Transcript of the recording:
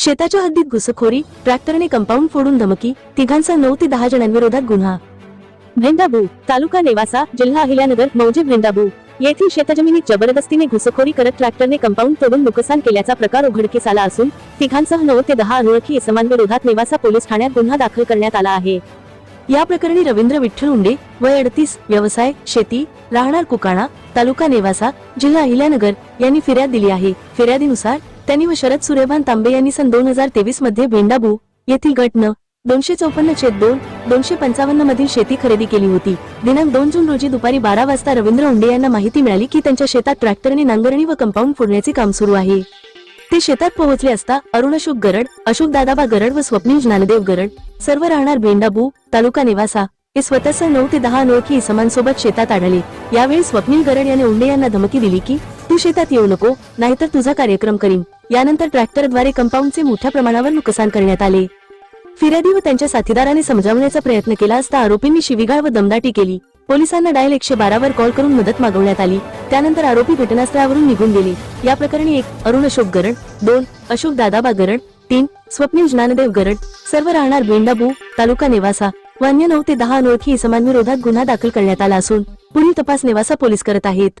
शेताच्या हद्दीत घुसखोरी ट्रॅक्टरने कंपाऊंड फोडून धमकी तिघांचा नऊ ते दहा जणांविरोधात गुन्हा. भेंडाबू तालुका नेवासा जिल्हा अहिल्यानगर मौजे भेंडाबू येथील शेतजमिनीत जबरदस्तीने घुसखोरी करत ट्रॅक्टरने कंपाऊंड तोडून नुकसान केल्याचा प्रकार उघडकीस आला असून तिघांसह नऊ ते दहा अनोळखी इसमांविरोधात नेवासा पोलीस ठाण्यात गुन्हा दाखल करण्यात आला आहे. या प्रकरणी रवींद्र विठ्ठल उंडे वय अडतीस व्यवसाय शेती राहणार कुकाणा तालुका नेवासा जिल्हा अहिल्यानगर यांनी फिर्याद दिली आहे. फिर्यादीनुसार त्यांनी व शरद सूर्यभान तांबे यांनी सन दोन हजार तेवीसमध्ये भेंडाबू येथील गट न दोनशे चौपन्न छेद दोन दोनशे पंचावन्न मधील शेती खरेदी केली होती. दिनांक दोन जून रोजी दुपारी बारा वाजता रवींद्र उंडे यांना माहिती मिळाली की त्यांच्या शेतात ट्रॅक्टरने नांगरणी व कंपाऊंड फोडण्याचे काम सुरू आहे. ते शेतात पोहोचले असता अरुण अशोक गरड अशोक दादाबा गरड व स्वप्नील ज्ञानदेव गरड सर्व राहणार भेंडाबू तालुका निवासा. हे स्वतःसह नऊ ते दहा अनोळखी इसमांसोबत शेतात आढळले. यावेळी स्वप्नील गरड याने उंडे यांना धमकी दिली की तू शेतात येऊ नको नाहीतर तुझा कार्यक्रम करीन. यानंतर ट्रॅक्टरद्वारे कंपाऊंडचे मोठ्या प्रमाणावर नुकसान करण्यात आले. फिर्यादी व त्यांच्या साथीदाराने समजावण्याचा प्रयत्न केला असता आरोपींनी शिवीगाळ व दमदाटी केली. पोलिसांना डायल एकशे बारावर कॉल करून मदत मागवण्यात आली. त्यानंतर आरोपी घटनास्थळावरून निघून गेले. या प्रकरणी एक अरुण अशोक गरड दोन अशोक दादाबा गरड तीन स्वप्नील ज्ञानदेव गरड सर्व राहणार बेंडाबू तालुका नेवासा. व अन्य नऊ ते दहा अनोळखी इसमांविरोधात गुन्हा दाखल करण्यात आला असून पुढील तपास नेवासा पोलीस करत आहेत.